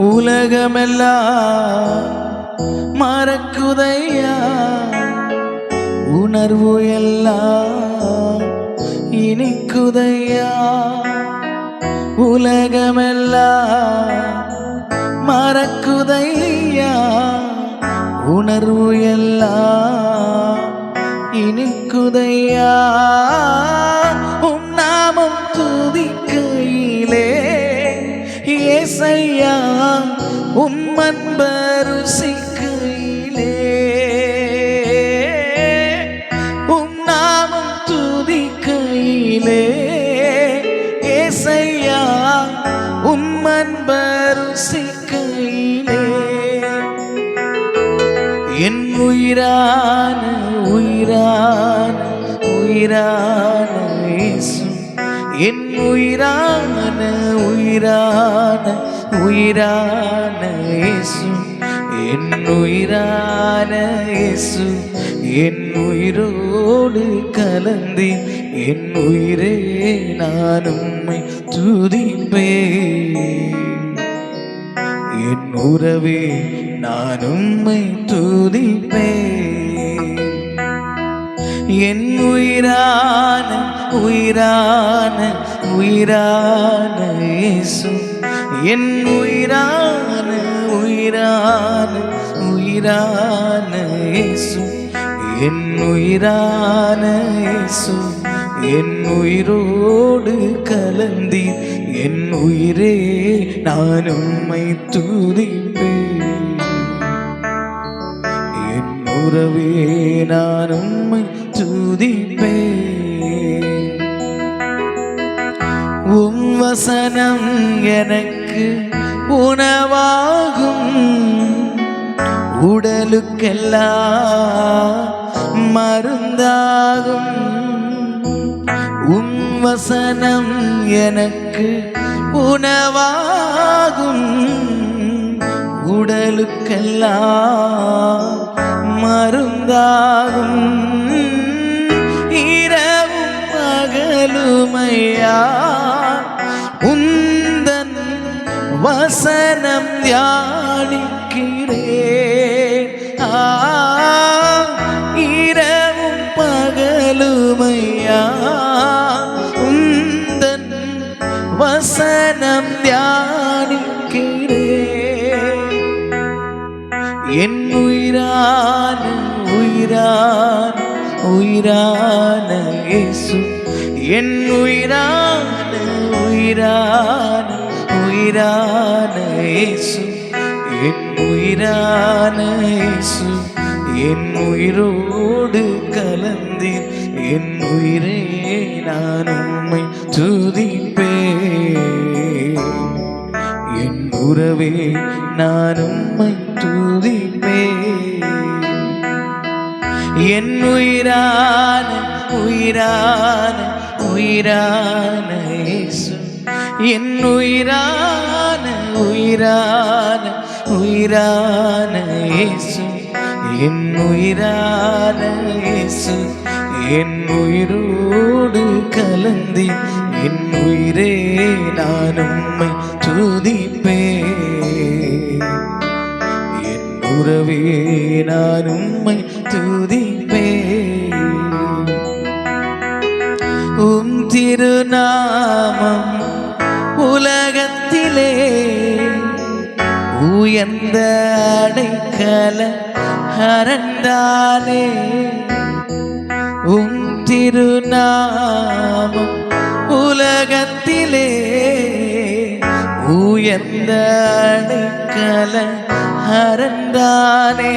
உலகமெல்லாம் மறக்குதையா? உணர்வு எல்லாம் இனிக்குதையா? உலகமெல்லாம் மறக்குதையா? உணர்வு எல்லாம் இனிக்குதையா? உம் அன்பருசிக்கையிலே துதிக்கையிலே ஏசையா உம் என் உயிரான உயிரான உயிரான இயேசு என் உயிரான உயிரான உயிரான இயேசு என் உயிரான இயேசு என் உயிரோடு கலந்து என் உயிரே நான் உம்மை துதிப்பேன். என் உறவே நான் உம்மை துதிப்பேன். என் உயிரான உயிரான உயிரான இயேசு என் உயிரான உயிரான உயிரான என் உயிரான என் உயிரோடு கலந்தி என் உயிரே நான் உம்மை துதிப்பேன். என் உறவே நான் உம்மை துதிப்பேன். உம் வசனம் எனக்கு எனக்கு உணவாகும். உடலுக்கெல்லாம் மருந்தாகும். உம் வசனம் எனக்கு உணவாகும். உடலுக்கெல்லாம் மருந்தாகும். வசனம் தியானிக்கிறேன். இரவும் பகலுமையா? உந்தன் வசனம் தியானிக்கிறேன். என் உயிரான உயிரான உயிரான இயேசு என் உயிரான உயிரான உயிரான இயேசு என் உயிரான இயேசு என் உயிரோடு கலந்தீர் என் உயிரே நான் உண்மை துதிப்பேன். என் உறவே நான் உண்மை துதிப்பேன். என் உயிரான உயிரான உயிரான என் உயிரான உயிரான உயிரான இயேசு. என் உயிரான இயேசு. என் உயிரோடு கலந்து என் உயிரே நான் உம்மை துதிப்பேன். என் உறவே நான் உம்மை துதிப்பேன். உம் திருநாமம் மேலே உயர்ந்த அடைக்கல அரண்டானே உம் திருநாமம் உலகத்திலே உயர்ந்த அடைக்கல அரண்டானே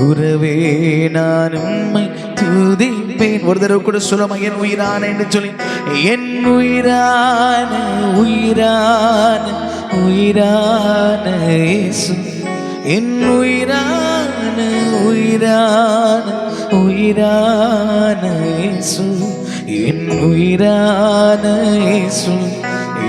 உறவே நான் உம்மை துதிப்பேன். ஒரு தடவை கூட சொல்லமா என் உயிரான என்று சொல்லி. என் உயிரான உயிரான உயிரான இயேசு. என் உயிரான உயிரான உயிரான இயேசு. என் உயிரான இயேசு.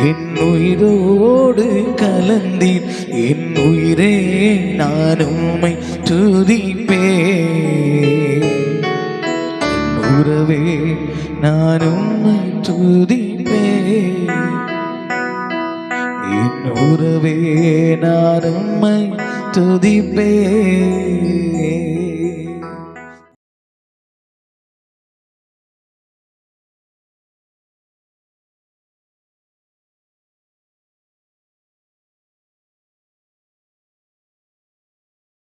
என் உயிரோடு கலந்தீர். என் உயிரே நான் உம்மை துதிப்பேன். உறவே நான் உம்மை துதிப்பேன். என் உறவே நான் உம்மை துதிப்பேன்.